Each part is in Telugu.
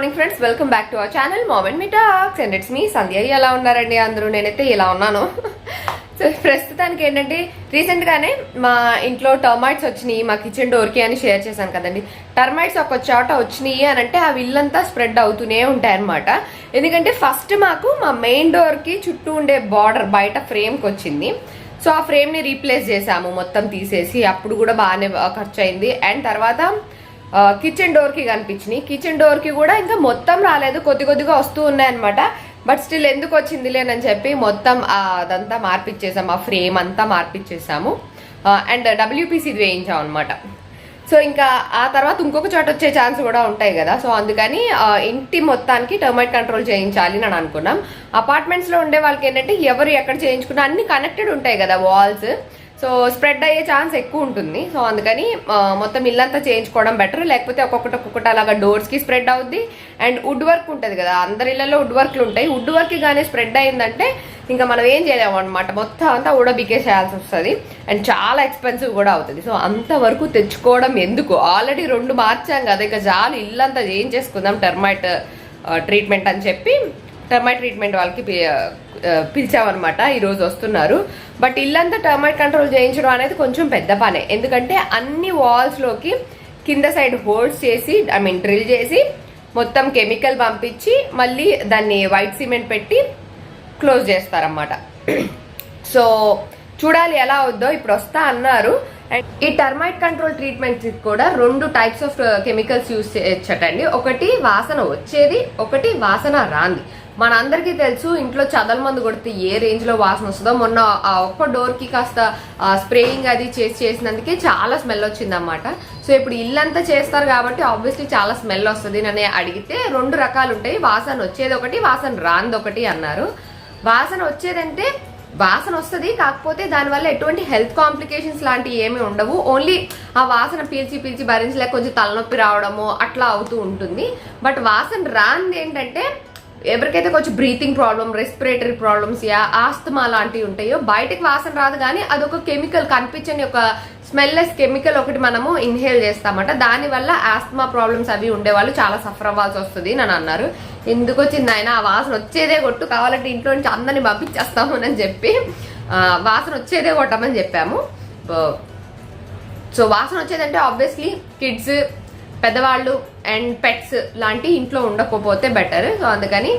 Morning friends welcome back to our channel moment me talks and it's me Sandhya ఎలా ఉన్నారండి అందరూ? నేనైతే ఇలా ఉన్నాను. సో ప్రస్తుతానికి ఏంటంటే రీసెంట్గానే మా ఇంట్లో టర్మైట్స్ వచ్చినాయి మా కిచెన్ డోర్కి అని షేర్ చేశాను కదండి. టర్మైట్స్ ఒక చోట వచ్చినాయి అని అంటే ఆ ఇల్లంతా స్ప్రెడ్ అవుతూనే ఉంటాయన్నమాట. ఎందుకంటే ఫస్ట్ మాకు మా మెయిన్ డోర్కి చుట్టూ ఉండే బార్డర్ బయట ఫ్రేమ్కి వచ్చింది. సో ఆ ఫ్రేమ్ని రీప్లేస్ చేసాము మొత్తం తీసేసి అప్పుడు కూడా బాగానే ఖర్చు అయింది. అండ్ తర్వాత కిచెన్ డోర్కి కనిపించినాయి. కిచెన్ డోర్కి కూడా ఇంకా మొత్తం రాలేదు. కొద్ది కొద్దిగా వస్తూ ఉన్నాయన్నమాట బట్ స్టిల్ ఎందుకు వచ్చింది లేనని చెప్పి మొత్తం అదంతా మార్పిచ్చేసాము ఆ ఫ్రేమ్ అంతా మార్పిచ్చేసాము. అండ్ డబ్ల్యూపీసీ వేయించాం అనమాట సో ఇంకా ఆ తర్వాత ఇంకొక చోట వచ్చే ఛాన్స్ కూడా ఉంటాయి కదా. సో అందుకని ఇంటి మొత్తానికి టర్మైట్ కంట్రోల్ చేయించాలి అని అనుకున్నాం. అపార్ట్మెంట్స్లో ఉండే వాళ్ళకి ఏంటంటే ఎవరు ఎక్కడ చేయించుకున్నా అన్ని కనెక్టెడ్ ఉంటాయి కదా వాల్స్ సో స్ప్రెడ్ అయ్యే ఛాన్స్ ఎక్కువ ఉంటుంది. సో అందుకని మొత్తం ఇల్లంతా చేయించుకోవడం బెటర్. లేకపోతే ఒక్కొక్కటి ఒక్కొక్కటి అలాగా డోర్స్కి స్ప్రెడ్ అవుద్ది. అండ్ వుడ్ వర్క్ ఉంటుంది కదా అందరి ఇళ్ళలో వుడ్ వర్క్లు ఉంటాయి. వుడ్ వర్క్ కానీ స్ప్రెడ్ అయిందంటే ఇంకా మనం ఏం చేయలేము అనమాట మొత్తం అంతా ఊడబికే చేయాల్సి వస్తుంది. అండ్ చాలా ఎక్స్పెన్సివ్ కూడా అవుతుంది. సో అంతవరకు తెచ్చుకోవడం ఎందుకు? ఆల్రెడీ రెండు మార్చాం కదా ఇక చాలు ఇల్లంతా చేయించేసుకుందాం టెర్మైట్ ట్రీట్మెంట్ అని చెప్పి. టర్మైట్ ట్రీట్మెంట్ వాళ్ళకి పి- పిలిచామన్నమాట. ఈరోజు వస్తున్నారు. బట్ ఇల్లంతా టర్మైట్ కంట్రోల్ చేయించడం అనేది కొంచెం పెద్ద పనే. ఎందుకంటే అన్ని వాల్స్లోకి కింద సైడ్ హోల్స్ చేసి ఐ మీన్ డ్రిల్ చేసి మొత్తం కెమికల్ పంపించి మళ్ళీ దాన్ని వైట్ సిమెంట్ పెట్టి క్లోజ్ చేస్తారన్నమాట. సో చూడాలి ఎలా అవుద్దో ఇప్పుడు వస్తా అన్నారు. అండ్ ఈ టర్మైట్ కంట్రోల్ ట్రీట్మెంట్ కూడా రెండు టైప్స్ ఆఫ్ కెమికల్స్ యూస్ చేయొచ్చటండి ఒకటి వాసన వచ్చేది ఒకటి వాసన రాంది. మనందరికీ తెలుసు ఇంట్లో చదల మందు కొడితే ఏ రేంజ్లో వాసన వస్తుందో. మొన్న ఆ ఒక్క డోర్కి కాస్త స్ప్రేయింగ్ అది చేసి చేసినందుకే చాలా స్మెల్ వచ్చిందన్నమాట. సో ఇప్పుడు ఇల్లంతా చేస్తారు కాబట్టి ఆబ్వియస్లీ చాలా స్మెల్ వస్తుంది అని అడిగితే రెండు రకాలు ఉంటాయి వాసన వచ్చేది ఒకటి వాసన రాంది ఒకటి అన్నారు. వాసన వచ్చేదంటే వాసన వస్తుంది కాకపోతే దానివల్ల ఎటువంటి హెల్త్ కాంప్లికేషన్స్ లాంటివి ఏమీ ఉండవు. ఓన్లీ ఆ వాసన పీల్చి పీల్చి భరించలేక కొంచెం తలనొప్పి రావడము అట్లా అవుతూ ఉంటుంది. బట్ వాసన రాంది ఏంటంటే ఎవరికైతే కొంచెం బ్రీతింగ్ ప్రాబ్లం రెస్పిరేటరీ ప్రాబ్లమ్స్ యా ఆస్తమా లాంటివి ఉంటాయో బయటకు వాసన రాదు కానీ అదొక కెమికల్ కనిపించని ఒక స్మెల్లెస్ కెమికల్ ఒకటి మనము ఇన్హేల్ చేస్తామట. దానివల్ల ఆస్తమా ప్రాబ్లమ్స్ అవి ఉండేవాళ్ళు చాలా సఫర్ అవ్వాల్సి వస్తుంది అని అన్నారు. ఎందుకు వచ్చింది ఆయన ఆ వాసన వచ్చేదే కొట్టు. కావాలంటే ఇంట్లో నుంచి అందరిని పంపించేస్తాము అని చెప్పి వాసన వచ్చేదే కొట్టమని చెప్పాము. సో వాసన వచ్చేదంటే ఆబ్వియస్లీ కిడ్స్ పెద్దవాళ్ళు అండ్ పెట్స్ లాంటి ఇంట్లో ఉండకపోతే బెటర్ సో అందుకని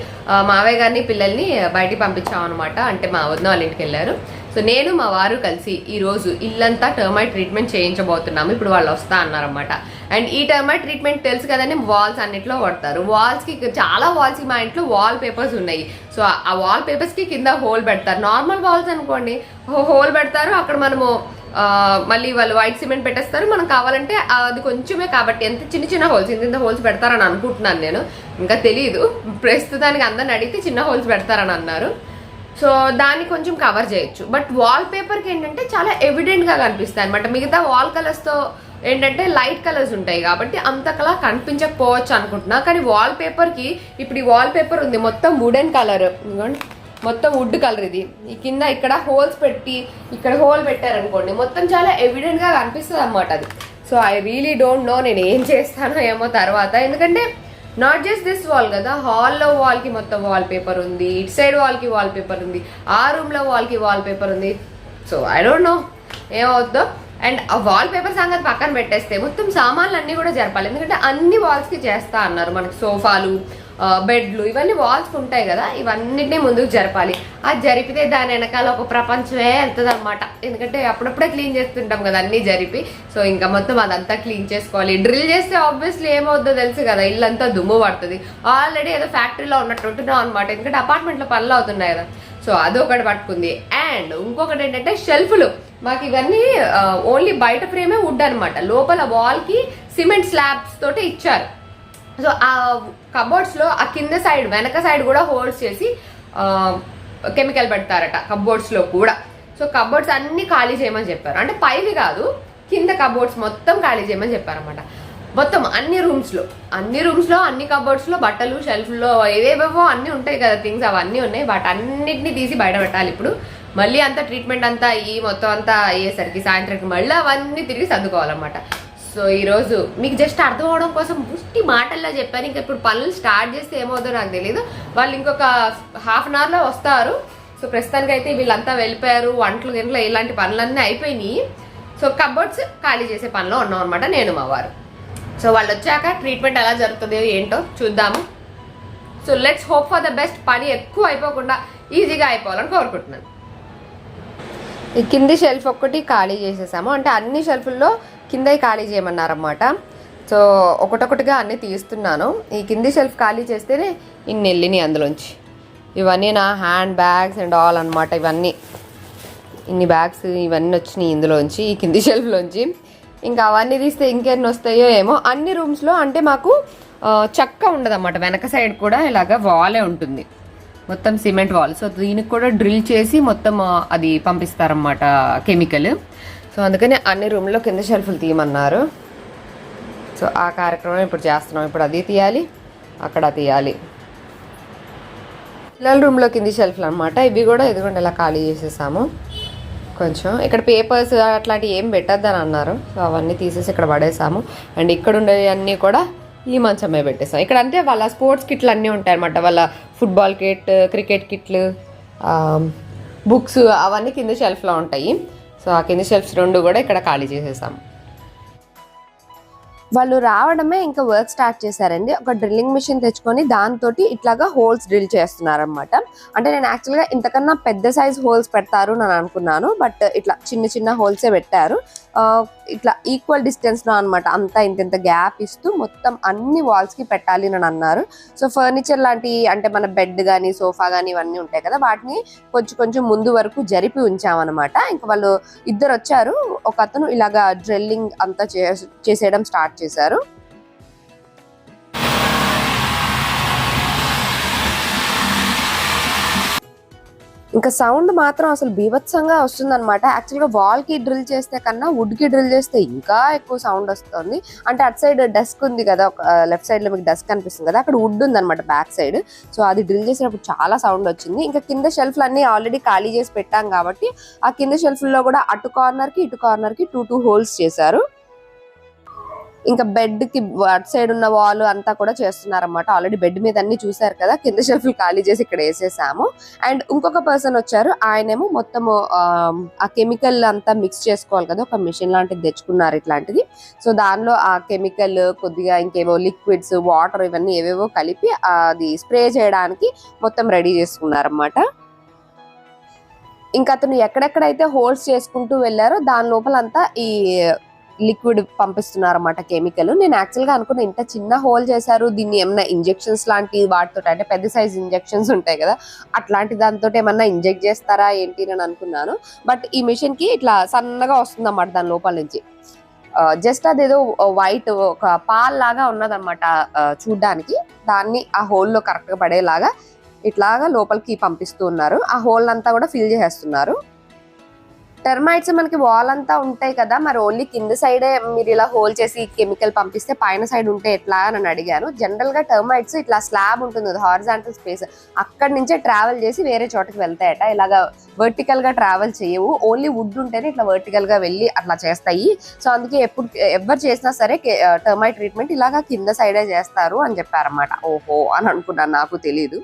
మావయ్య గారిని పిల్లల్ని బయటికి పంపించాం అనమాట అంటే మా వదిన వాళ్ళ ఇంటికి వెళ్ళారు. సో నేను మా వారు కలిసి ఈరోజు ఇల్లంతా టర్మైట్ ట్రీట్మెంట్ చేయించబోతున్నాము. ఇప్పుడు వాళ్ళు వస్తా అన్నారనమాట అండ్ ఈ టర్మైట్ ట్రీట్మెంట్ తెలుసు కదండి వాల్స్ అన్నిట్లో కొడతారు. వాల్స్కి చాలా వాల్స్కి మా ఇంట్లో వాల్ పేపర్స్ ఉన్నాయి. సో ఆ వాల్ పేపర్స్కి కింద హోల్ పెడతారు. నార్మల్ వాల్స్ అనుకోండి హోల్ పెడతారు. అక్కడ మనము మళ్ళీ వాళ్ళు వైట్ సిమెంట్ పెట్టేస్తారు. మనం కావాలంటే అది కొంచెమే కాబట్టి ఎంత చిన్న చిన్న హోల్స్ ఇంత ఇంత హోల్స్ పెడతారని అనుకుంటున్నాను నేను. ఇంకా తెలియదు ప్రస్తుతానికి అందరిని అడిగితే చిన్న హోల్స్ పెడతారని అన్నారు. సో దాన్ని కొంచెం కవర్ చేయొచ్చు. బట్ వాల్ పేపర్కి ఏంటంటే చాలా ఎవిడెంట్గా కనిపిస్తాయి అనమాట మిగతా వాల్ కలర్స్తో ఏంటంటే లైట్ కలర్స్ ఉంటాయి కాబట్టి అంతకలా కనిపించకపోవచ్చు అనుకుంటున్నా. కానీ వాల్ పేపర్కి ఇప్పుడు ఈ వాల్ పేపర్ ఉంది. మొత్తం వుడెన్ కలర్ మొత్తం వుడ్ కలర్ ఇది. ఈ కింద ఇక్కడ హోల్స్ పెట్టి ఇక్కడ హోల్ పెట్టారనుకోండి మొత్తం చాలా ఎవిడెంట్గా కనిపిస్తుంది అనమాట అది. So I really don't know నేను ఏం చేస్తానో ఏమో తర్వాత. ఎందుకంటే నాట్ జస్ట్ దిస్ వాల్ కదా హాల్లో వాల్కి మొత్తం వాల్ పేపర్ ఉంది ఇటు సైడ్ వాల్కి వాల్ పేపర్ ఉంది ఆ రూమ్లో వాల్కి వాల్కి వాల్ పేపర్ ఉంది. సో ఐ డోంట్ నో ఏమవుద్దో? అండ్ ఆ వాల్ పేపర్ సంగతి పక్కన పెట్టేస్తే మొత్తం సామాన్లు అన్నీ కూడా జరపాలి. ఎందుకంటే అన్ని వాల్స్కి చేస్తా అన్నారు మనకి సోఫాలు బెడ్లు ఇవన్నీ వాల్స్ ఉంటాయి కదా ఇవన్నిటిని ముందుకు జరపాలి. అది జరిపితే దాని వెనకాల ఒక ప్రపంచమే వెళ్తుంది అనమాట ఎందుకంటే అప్పుడప్పుడే క్లీన్ చేస్తుంటాం కదా అన్నీ జరిపి. సో ఇంకా మొత్తం అదంతా క్లీన్ చేసుకోవాలి. డ్రిల్ చేస్తే ఆబ్వియస్లీ ఏమవుద్దో తెలుసు కదా ఇల్లంతా దుమ్ము పడుతుంది. ఆల్రెడీ ఏదో ఫ్యాక్టరీలో ఉన్నట్టు ఉంటున్నాం అనమాట ఎందుకంటే అపార్ట్మెంట్లో పనులు అవుతున్నాయి కదా. సో అదొకటి పట్టుకుంది. అండ్ ఇంకొకటి ఏంటంటే షెల్ఫ్లు మాకు ఇవన్నీ ఓన్లీ బయట ఫ్రేమే వుడ్ అనమాట లోపల వాల్కి సిమెంట్ స్లాబ్స్ తోటి ఇచ్చారు. సో ఆ కబోర్డ్స్లో ఆ కింద సైడ్ వెనక సైడ్ కూడా హోల్డ్స్ చేసి కెమికల్ పెడతారట కబోర్డ్స్లో కూడా. సో కబోర్డ్స్ అన్ని ఖాళీ చేయమని చెప్పారు. అంటే పైవి కాదు కింద కబోర్డ్స్ మొత్తం ఖాళీ చేయమని చెప్పారన్నమాట. మొత్తం అన్ని రూమ్స్లో అన్ని రూమ్స్లో అన్ని కబోర్డ్స్లో బట్టలు షెల్ఫ్లో ఏవేవో ఏవేవేవో ఉంటాయి కదా థింగ్స్ అవన్నీ ఉన్నాయి. వాటి అన్నిటిని తీసి బయట పెట్టాలి ఇప్పుడు. మళ్ళీ అంతా ట్రీట్మెంట్ అంతా అయ్యి మొత్తం అంతా అయ్యేసరికి సాయంత్రానికి మళ్ళీ అవన్నీ తిరిగి సర్దుకోవాలన్నమాట. సో ఈరోజు మీకు జస్ట్ అర్థం అవడం కోసం ముష్టి మాటల్లో చెప్పాను. ఇంకా ఇప్పుడు పనులు స్టార్ట్ చేస్తే ఏమవుతుందో నాకు తెలియదు వాళ్ళు ఇంకొక హాఫ్ అన్ అవర్లో వస్తారు. సో ప్రస్తుతానికి అయితే వీళ్ళంతా వెళ్ళిపోయారు. వంటలు గింటలు ఇలాంటి పనులన్నీ అయిపోయినాయి. సో కబోర్డ్స్ ఖాళీ చేసే పనిలో ఉన్నాం అనమాట నేను మా వారు. సో వాళ్ళు వచ్చాక ట్రీట్మెంట్ ఎలా జరుగుతుందో ఏంటో చూద్దాము. So let's hope for the best పని ఎక్కువ అయిపోకుండా ఈజీగా అయిపోవాలని కోరుకుంటున్నాను. ఈ కింది షెల్ఫ్ ఒక్కటి ఖాళీ చేసేసాము. అంటే అన్ని షెల్ఫుల్లో కింద ఖాళీ చేయమన్నారన్నమాట. సో ఒకటొకటిగా అన్ని తీస్తున్నాను. ఈ కింది షెల్ఫ్ ఖాళీ చేస్తేనే ఇన్ని వెళ్ళినాయి అందులోంచి. ఇవన్నీ నా హ్యాండ్ బ్యాగ్స్ అండ్ ఆల్ అన్నమాట ఇవన్నీ. ఇన్ని బ్యాగ్స్ ఇవన్నీ వచ్చినాయి ఇందులోంచి ఈ కింది షెల్ఫ్లోంచి. ఇంకా అవన్నీ తీస్తే ఇంకెన్ని వస్తాయో ఏమో. అన్ని రూమ్స్లో అంటే మాకు చక్క ఉండదన్నమాట. వెనక సైడ్ కూడా ఇలాగ వాలే ఉంటుంది. మొత్తం సిమెంట్ వాల్. సో దీనికి కూడా డ్రిల్ చేసి మొత్తం అది పంపిస్తారన్నమాట కెమికల్. సో అందుకని అన్ని రూమ్లో కింద షెల్ఫ్లు తీయమన్నారు. సో ఆ కార్యక్రమం ఇప్పుడు చేస్తున్నాం. ఇప్పుడు అది తీయాలి అక్కడ తీయాలి. పిల్లల రూమ్లో కింది షెల్ఫ్లు అనమాట ఇవి కూడా ఇదిగోండి ఇలా ఖాళీ చేసేసాము. కొంచెం ఇక్కడ పేపర్స్ అట్లాంటివి ఏం పెట్టద్దని అన్నారు. సో అవన్నీ తీసేసి ఇక్కడ పడేసాము. అండ్ ఇక్కడ ఉండేవి అన్నీ కూడా ఈ మంచమే పెట్టేసాం. ఇక్కడ అంటే వాళ్ళ స్పోర్ట్స్ కిట్లు అన్నీ ఉంటాయి అనమాట వాళ్ళ ఫుట్బాల్ కిట్ క్రికెట్ కిట్లు బుక్స్ అవన్నీ కింద షెల్ఫ్లో ఉంటాయి. సో ఆ కింద షెల్ఫ్స్ రెండు కూడా ఇక్కడ ఖాళీ చేసేసాం. వాళ్ళు రావడమే ఇంకా వర్క్ స్టార్ట్ చేశారండి. ఒక డ్రిల్లింగ్ మిషన్ తెచ్చుకొని దాంతో ఇట్లాగా హోల్స్ డ్రిల్ చేస్తున్నారనమాట అంటే నేను యాక్చువల్గా ఇంతకన్నా పెద్ద సైజ్ హోల్స్ పెడతారు అని అనుకున్నాను. బట్ ఇట్లా చిన్న చిన్న హోల్సే పెట్టారు. ఇట్లా ఈక్వల్ డిస్టెన్స్లో అనమాట అంతా ఇంత ఇంత గ్యాప్ ఇస్తూ మొత్తం అన్ని వాల్స్కి పెట్టాలి అని అన్నారు. సో ఫర్నిచర్ లాంటి అంటే మన బెడ్ కానీ సోఫా కానీ ఇవన్నీ ఉంటాయి కదా వాటిని కొంచెం కొంచెం ముందు వరకు జరిపి ఉంచామన్నమాట. ఇంకా వాళ్ళు ఇద్దరు వచ్చారు ఒక అతను ఇలాగా డ్రిల్లింగ్ అంతా చేసేయడం స్టార్ట్ చేశారు. ఇంకా సౌండ్ మాత్రం అసలు బీభత్సంగా వస్తుందన్నమాట. యాక్చువల్గా వాల్కి డ్రిల్ చేస్తే కన్నా వుడ్కి డ్రిల్ చేస్తే ఇంకా ఎక్కువ సౌండ్ వస్తుంది. అంటే అటు సైడ్ డెస్క్ ఉంది కదా లెఫ్ట్ సైడ్లో మీకు డెస్క్ కనిపిస్తుంది కదా అక్కడ వుడ్ ఉందన్నమాట బ్యాక్ సైడ్ సో అది డ్రిల్ చేసినప్పుడు చాలా సౌండ్ వచ్చింది. ఇంకా కింద షెల్ఫ్లు అన్నీ ఆల్రెడీ ఖాళీ చేసి పెట్టాం కాబట్టి ఆ కింద షెల్ఫ్లో కూడా అటు కార్నర్కి ఇటు కార్నర్కి టూ టూ హోల్స్ చేశారు. ఇంకా బెడ్కి అటు సైడ్ ఉన్న వాల్ అంతా కూడా చేస్తున్నారన్నమాట. ఆల్రెడీ బెడ్ మీద అన్ని చూసారు కదా కింద షెల్ఫ్లు ఖాళీ చేసి ఇక్కడ వేసేసాము. అండ్ ఇంకొక పర్సన్ వచ్చారు ఆయనేమో మొత్తము ఆ, కెమికల్ అంతా మిక్స్ చేసుకోవాలి కదా ఒక మిషన్ లాంటిది తెచ్చుకున్నారు ఇట్లాంటిది. సో దానిలో ఆ కెమికల్ కొద్దిగా ఇంకేవో లిక్విడ్స్ వాటర్ ఇవన్నీ ఏవేవో కలిపి అది స్ప్రే చేయడానికి మొత్తం రెడీ చేసుకున్నారన్నమాట. ఇంకా అతను ఎక్కడెక్కడైతే హోల్స్ చేసుకుంటూ వెళ్ళారో దాని లోపలంతా ఈ లిక్విడ్ పంపిస్తున్నారన్నమాట కెమికల్. నేను యాక్చువల్గా అనుకున్న ఇంత చిన్న హోల్ చేశారు దీన్ని ఏమన్నా ఇంజెక్షన్స్ లాంటి వాటితో అంటే పెద్ద సైజ్ ఇంజెక్షన్స్ ఉంటాయి కదా అట్లాంటి దాంతో ఏమన్నా ఇంజెక్ట్ చేస్తారా ఏంటి అని అనుకున్నాను. బట్ ఈ మిషన్కి ఇట్లా సన్నగా వస్తుంది అన్నమాట దాని లోపల నుంచి. జస్ట్ అదేదో వైట్ ఒక పాల్ లాగా ఉన్నదన్నమాట చూడ్డానికి. దాన్ని ఆ హోల్లో పడేలాగా ఇట్లాగా లోపలికి పంపిస్తూ ఉన్నారు. ఆ హోల్ అంతా కూడా ఫిల్ చేసేస్తున్నారు. టెర్మైట్స్ మనకి వాల్ అంతా ఉంటాయి కదా మరి ఓన్లీ కింద సైడే మీరు ఇలా హోల్ చేసి కెమికల్ పంపిస్తే పైన సైడ్ ఉంటే ఎట్లా అని అడిగాను జనరల్గా టెర్మైట్స్ ఇట్లా స్లాబ్ ఉంటుంది కదా హారిజాంటల్ స్పేస్ అక్కడి నుంచే ట్రావెల్ చేసి వేరే చోటకి వెళ్తాయట. ఇలాగా వర్టికల్గా ట్రావెల్ చేయవు. ఓన్లీ వుడ్ ఉంటేనే ఇట్లా వర్టికల్గా వెళ్ళి అట్లా చేస్తాయి. సో అందుకే ఎప్పుడు ఎవరు చేసినా సరే టర్మైట్ ట్రీట్మెంట్ ఇలాగా కింద సైడే చేస్తారు అని చెప్పారన్నమాట. ఓహో అని అనుకున్నాను నాకు తెలియదు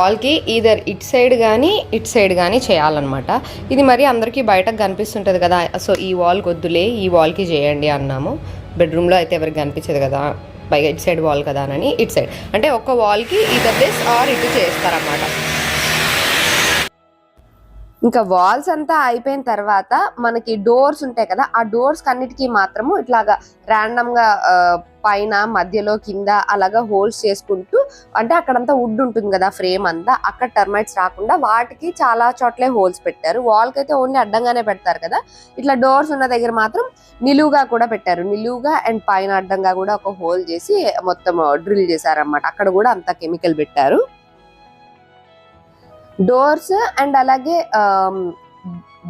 వాల్కి ఈధర్ ఇట్ సైడ్ కానీ ఇట్ సైడ్ కానీ చేయాలన్నమాట. ఇది మరి అందరికీ బయటకు కనిపిస్తుంటుంది కదా సో ఈ వాల్కి వద్దులే ఈ వాల్కి చేయండి అన్నాము. బెడ్రూమ్లో అయితే ఎవరికి కనిపించదు కదా పైగా ఇట్ సైడ్ వాల్ కదా అని ఇట్ సైడ్ అంటే ఒక వాల్కి ఈధర్ దిస్ ఆర్ ఇటు చేస్తారన్నమాట. ఇంకా వాల్స్ అంతా అయిపోయిన తర్వాత మనకి డోర్స్ ఉంటాయి కదా ఆ డోర్స్ అన్నిటికీ మాత్రము ఇట్లాగా ర్యాండమ్గా పైన మధ్యలో కింద అలాగా హోల్స్ చేసుకుంటూ అంటే అక్కడంతా వుడ్ ఉంటుంది కదా ఫ్రేమ్ అంతా అక్కడ టర్మైట్స్ రాకుండా వాటికి చాలా చోట్లే హోల్స్ పెట్టారు. వాల్కి అయితే ఓన్లీ అడ్డంగానే పెడతారు కదా. ఇట్లా డోర్స్ ఉన్న దగ్గర మాత్రం నిలువుగా కూడా పెట్టారు. నిలువుగా అండ్ పైన అడ్డంగా కూడా ఒక హోల్ చేసి మొత్తం డ్రిల్ చేశారన్నమాట. అక్కడ కూడా అంత కెమికల్ పెట్టారు. డోర్స్ అండ్ అలాగే um,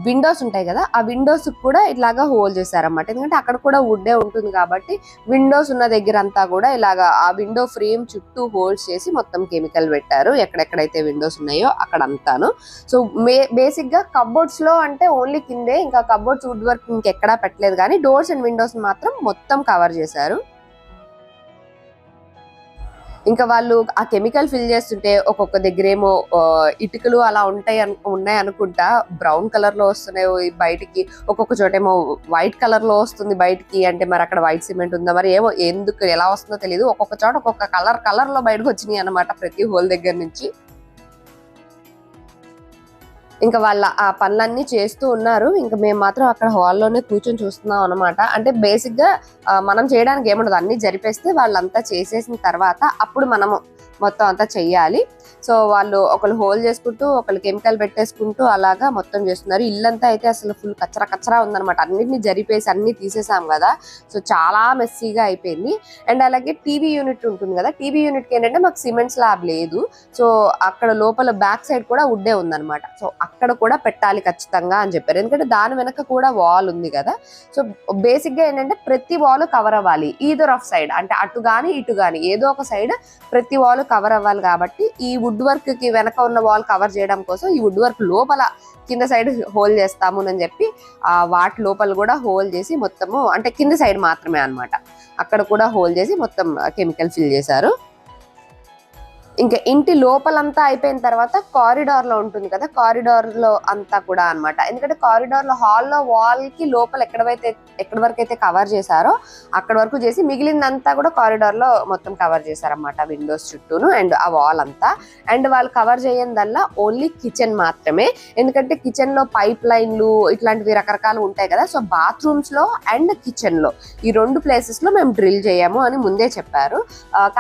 విండోస్ ఉంటాయి కదా ఆ విండోస్ కూడా ఇట్లాగా హోల్ చేశారన్నమాట. ఎందుకంటే అక్కడ కూడా వుడ్డే ఉంటుంది కాబట్టి విండోస్ ఉన్న దగ్గర అంతా కూడా ఇలాగా ఆ విండో ఫ్రేమ్ చుట్టూ హోల్స్ చేసి మొత్తం కెమికల్ పెట్టారు. ఎక్కడెక్కడైతే విండోస్ ఉన్నాయో అక్కడ అంతాను సో మే బేసిక్గా కబోర్డ్స్లో అంటే ఓన్లీ కిందే ఇంకా కబోర్డ్స్ వుడ్ వర్క్ ఇంకెక్కడా పెట్టలేదు. కానీ డోర్స్ అండ్ విండోస్ మాత్రం మొత్తం కవర్ చేశారు. ఇంకా వాళ్ళు ఆ కెమికల్ ఫిల్ చేస్తుంటే ఒక్కొక్క దగ్గర ఏమో ఇటుకలు అలా ఉంటాయి ఉన్నాయి అనుకుంటా. బ్రౌన్ కలర్లో వస్తున్నాయి బయటికి. ఒక్కొక్క చోట ఏమో వైట్ కలర్లో వస్తుంది బయటికి. అంటే మరి అక్కడ వైట్ సిమెంట్ ఉందా? మరి ఏమో ఎందుకు ఎలా వస్తుందో తెలియదు ఒక్కొక్క చోట ఒక్కొక్క కలర్ కలర్లో బయటకు వచ్చినాయి అన్నమాట ప్రతి హోల్ దగ్గర నుంచి. ఇంకా వాళ్ళ ఆ పనులన్నీ చేస్తూ ఉన్నారు. ఇంకా మేము మాత్రం అక్కడ హాల్లోనే కూర్చొని చూస్తున్నాం అనమాట అంటే బేసిక్గా మనం చేయడానికి ఏముండదు. అన్ని జరిపేస్తే వాళ్ళంతా చేసేసిన తర్వాత అప్పుడు మనము మొత్తం అంతా చెయ్యాలి. సో వాళ్ళు ఒకళ్ళు హోల్ చేసుకుంటూ ఒకళ్ళు కెమికల్ పెట్టేసుకుంటూ అలాగా మొత్తం చేస్తున్నారు. ఇల్లంతా అయితే అసలు ఫుల్ కచ్చరా కచ్చరా ఉందన్నమాట. అన్నిటిని జరిపేసి అన్ని తీసేసాం కదా. సో చాలా మెస్సీగా అయిపోయింది. అండ్ అలాగే టీవీ యూనిట్ ఉంటుంది కదా. టీవీ యూనిట్కి ఏంటంటే మాకు సిమెంట్ స్లాబ్ లేదు. సో అక్కడ లోపల బ్యాక్ సైడ్ కూడా వుడ్డే ఉందన్నమాట. సో అక్కడ కూడా పెట్టాలి ఖచ్చితంగా అని చెప్పారు. ఎందుకంటే దాని వెనక కూడా వాల్ ఉంది కదా. సో బేసిక్గా ఏంటంటే ప్రతి వాల్ కవర్ అవ్వాలి. Either of side. అంటే అటు కానీ ఇటు కానీ ఏదో ఒక సైడ్ ప్రతి వాల్ కవర్ అవ్వాలి కాబట్టి ఈ వుడ్ వర్క్కి వెనక ఉన్న వాల్ కవర్ చేయడం కోసం ఈ వుడ్ వర్క్ లోపల కింద సైడ్ హోల్ చేస్తాము అని చెప్పి ఆ వాటి లోపల కూడా హోల్ చేసి మొత్తము అంటే కింద సైడ్ మాత్రమే అన్నమాట. అక్కడ కూడా హోల్ చేసి మొత్తం కెమికల్ ఫిల్ చేశారు. ఇంకా ఇంటి లోపలంతా అయిపోయిన తర్వాత కారిడార్లో ఉంటుంది కదా కారిడార్లో అంతా కూడా అన్నమాట. ఎందుకంటే కారిడార్లో హాల్లో వాల్కి లోపల ఎక్కడైతే ఎక్కడి వరకు అయితే కవర్ చేశారో అక్కడ వరకు చేసి మిగిలిందంతా కూడా కారిడార్లో మొత్తం కవర్ చేశారన్నమాట విండోస్ చుట్టూను అండ్ ఆ వాల్ అంతా. అండ్ వాళ్ళు కవర్ చేయందల్లా ఓన్లీ కిచెన్ మాత్రమే. ఎందుకంటే కిచెన్లో పైప్ లైన్లు ఇట్లాంటివి రకరకాలు ఉంటాయి కదా సో బాత్రూమ్స్లో అండ్ కిచెన్లో ఈ రెండు ప్లేసెస్లో మేము డ్రిల్ చేయము అని ముందే చెప్పారు.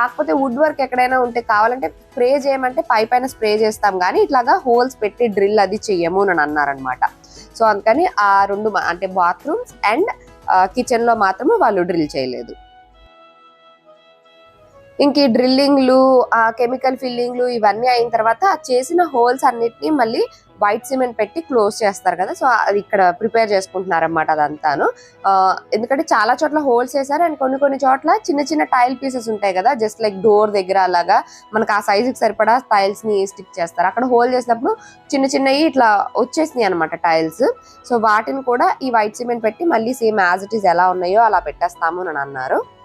కాకపోతే వుడ్ వర్క్ ఎక్కడైనా ఉంటే కావాలంటే స్ప్రే చేయమంటే పై పైన స్ప్రే చేస్తాం కానీ ఇట్లాగా హోల్స్ పెట్టి డ్రిల్ అది చెయ్యము అని అన్నారనమాట సో అందుకని ఆ రెండు అంటే బాత్రూమ్స్ అండ్ కిచెన్లో మాత్రమే వాళ్ళు డ్రిల్ చేయలేదు. ఇంక ఈ డ్రిల్లింగ్లు ఆ కెమికల్ ఫిల్లింగ్లు ఇవన్నీ అయిన తర్వాత చేసిన హోల్స్ అన్నిటిని మళ్ళీ వైట్ సిమెంట్ పెట్టి క్లోజ్ చేస్తారు కదా సో అది ఇక్కడ ప్రిపేర్ చేసుకుంటున్నారు అనమాట అదంతాను. ఆ, ఎందుకంటే చాలా చోట్ల హోల్స్ వేసారు అండ్ కొన్ని కొన్ని చోట్ల చిన్న చిన్న టైల్ పీసెస్ ఉంటాయి కదా జస్ట్ లైక్ డోర్ దగ్గర అలాగా మనకు ఆ సైజుకి సరిపడా టైల్స్ని స్టిక్ చేస్తారు. అక్కడ హోల్ చేసినప్పుడు చిన్న చిన్నవి ఇట్లా వచ్చేసినాయి అనమాట టైల్స్. సో వాటిని కూడా ఈ వైట్ సిమెంట్ పెట్టి మళ్ళీ సేమ్ యాజ్ ఇట్ ఈస్ ఎలా ఉన్నాయో అలా పెట్టేస్తాము అని అన్నారు.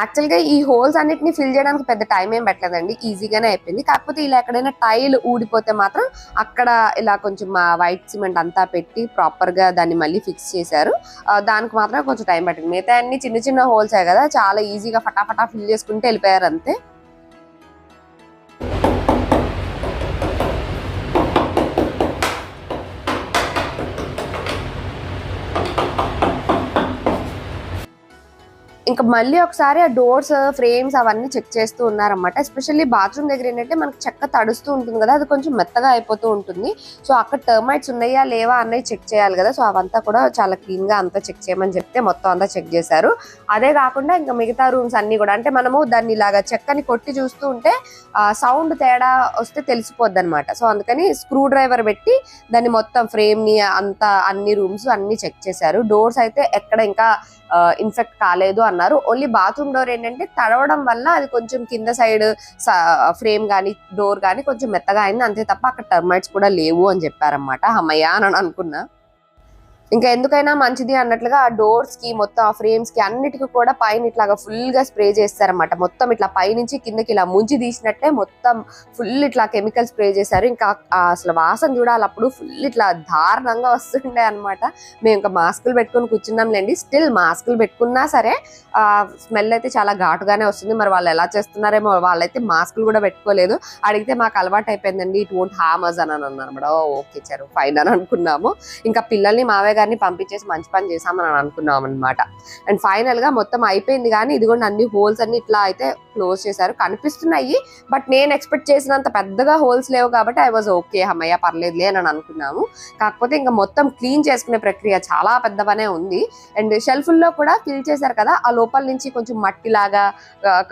యాక్చువల్గా ఈ హోల్స్ అన్నిటిని ఫిల్ చేయడానికి పెద్ద టైం ఏం పెట్టలేదండి. ఈజీగానే అయిపోయింది. కాకపోతే ఇలా ఎక్కడైనా టైల్ ఊడిపోతే మాత్రం అక్కడ ఇలా కొంచెం వైట్ సిమెంట్ అంతా పెట్టి ప్రాపర్గా దాన్ని మళ్ళీ ఫిక్స్ చేశారు. దానికి మాత్రం కొంచెం టైం పట్టింది. మిగతా అన్ని చిన్న చిన్న హోల్స్ కదా చాలా ఈజీగా ఫటాఫటా ఫిల్ చేసుకుంటే వెళ్ళిపోయారు అంతే. ఇంకా మళ్ళీ ఒకసారి ఆ డోర్స్ ఫ్రేమ్స్ అవన్నీ చెక్ చేస్తూ ఉన్నారన్నమాట. ఎస్పెషల్లీ బాత్రూమ్ దగ్గర ఏంటంటే మనకి చెక్క తడుస్తూ ఉంటుంది కదా అది కొంచెం మెత్తగా అయిపోతూ ఉంటుంది. సో అక్కడ టర్మైట్స్ ఉన్నాయా లేవా అన్నవి చెక్ చేయాలి కదా. సో అవంతా కూడా చాలా క్లీన్గా అంతా చెక్ చేయమని చెప్తే మొత్తం అంతా చెక్ చేశారు. అదే కాకుండా ఇంకా మిగతా రూమ్స్ అన్ని కూడా అంటే మనము దాన్ని ఇలాగా చెక్కని కొట్టి చూస్తూ ఉంటే సౌండ్ తేడా వస్తే తెలిసిపోద్ది అనమాట సో అందుకని స్క్రూ డ్రైవర్ పెట్టి దాన్ని మొత్తం ఫ్రేమ్ని అంతా అన్ని రూమ్స్ అన్ని చెక్ చేశారు. డోర్స్ అయితే ఎక్కడ ఇంకా ఇన్ఫెక్ట్ కాలేదు అన్నారు. ఓన్లీ బాత్రూమ్ డోర్ ఏంటంటే తడవడం వల్ల అది కొంచెం కింద సైడ్ ఫ్రేమ్ కానీ డోర్ కానీ కొంచెం మెత్తగా అయింది. అంతే తప్ప అక్కడ టర్మైట్స్ కూడా లేవు అని చెప్పారనమాట అమ్మయ్య అని అనుకున్నా. ఇంకా ఎందుకైనా మంచిది అన్నట్లుగా ఆ డోర్స్కి మొత్తం ఆ ఫ్రేమ్స్కి అన్నిటికీ కూడా పైన ఇట్లాగా ఫుల్గా స్ప్రే చేస్తారనమాట మొత్తం ఇట్లా పైనుంచి కిందకి ఇలా ముంచి తీసినట్టే మొత్తం ఫుల్ ఇట్లా కెమికల్ స్ప్రే చేశారు. ఇంకా అసలు వాసన చూడాలి అప్పుడు ఫుల్ ఇట్లా దారుణంగా వస్తుండే అన్నమాట. మేము ఇంకా మాస్కులు పెట్టుకొని కూర్చున్నాంలేండి స్టిల్ మాస్కులు పెట్టుకున్నా సరే ఆ స్మెల్ అయితే చాలా ఘాటుగానే వస్తుంది. మరి వాళ్ళు ఎలా చేస్తున్నారేమో వాళ్ళైతే మాస్కులు కూడా పెట్టుకోలేదు. అడిగితే మాకు అలవాటు అయిపోయిందండి ఇట్ వోంట్ హామజ్ అని అన్నమాట. అనమాట ఓకే చారు ఫైన్ అని అనుకున్నాము. ఇంకా పిల్లల్ని మావే గారిని పంపించేసి మంచి పని చేసామని అనుకున్నాం అనమాట అండ్ ఫైనల్గా మొత్తం అయిపోయింది కానీ ఇదిగోండి అన్ని హోల్స్ అన్ని ఇట్లా అయితే క్లోజ్ చేశారు. కనిపిస్తున్నాయి. బట్ నేను ఎక్స్పెక్ట్ చేసినంత పెద్దగా హోల్స్ లేవు కాబట్టి ఐ వాజ్ ఓకే అమ్మయ్య పర్లేదులే అని అనుకున్నాము. కాకపోతే ఇంకా మొత్తం క్లీన్ చేసుకునే ప్రక్రియ చాలా పెద్దగానే ఉంది. అండ్ షెల్ఫుల్లో కూడా ఫిల్ చేశారు కదా ఆ లోపల నుంచి కొంచెం మట్టిలాగా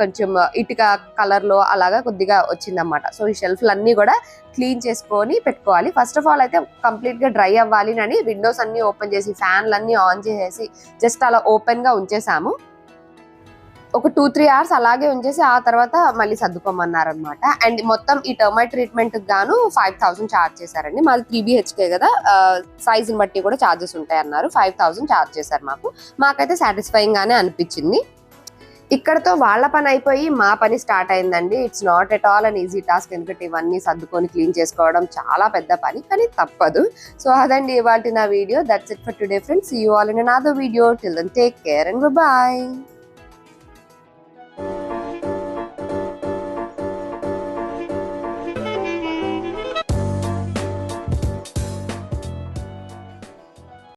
కొంచెం ఇటుక కలర్లో అలాగా కొద్దిగా వచ్చిందన్నమాట. సో ఈ షెల్ఫ్లన్నీ కూడా క్లీన్ చేసుకొని పెట్టుకోవాలి. ఫస్ట్ ఆఫ్ ఆల్ అయితే కంప్లీట్గా డ్రై అవ్వాలి అని విండోస్ అన్ని ఓపెన్ చేసి ఫ్యాన్లన్నీ అన్ని ఆన్ చేసేసి జస్ట్ అలా ఓపెన్గా ఉంచేసాము. ఒక టూ త్రీ అవర్స్ అలాగే ఉంచేసి ఆ తర్వాత మళ్ళీ సర్దుకోమన్నారనమాట అండ్ మొత్తం ఈ టర్మైట్ ట్రీట్మెంట్ గాను ఫైవ్ థౌసండ్ ఛార్జ్ చేశారండి. మాది త్రీ బిహెచ్కే కదా. సైజుని బట్టి కూడా ఛార్జెస్ ఉంటాయి అన్నారు ఫైవ్ థౌసండ్ ఛార్జ్ చేశారు మాకు. మాకైతే సాటిస్ఫైయింగ్ గానే అనిపించింది. ఇక్కడతో వాళ్ళ పని అయిపోయి మా పని స్టార్ట్ అయిందండి. It's not at all an easy task ఎందుకంటే ఇవన్నీ సర్దుకొని క్లీన్ చేసుకోవడం చాలా పెద్ద పని కానీ తప్పదు. సో అదండి ఇవాళ నా video. That's it for today friends you all in other video till then take care and bye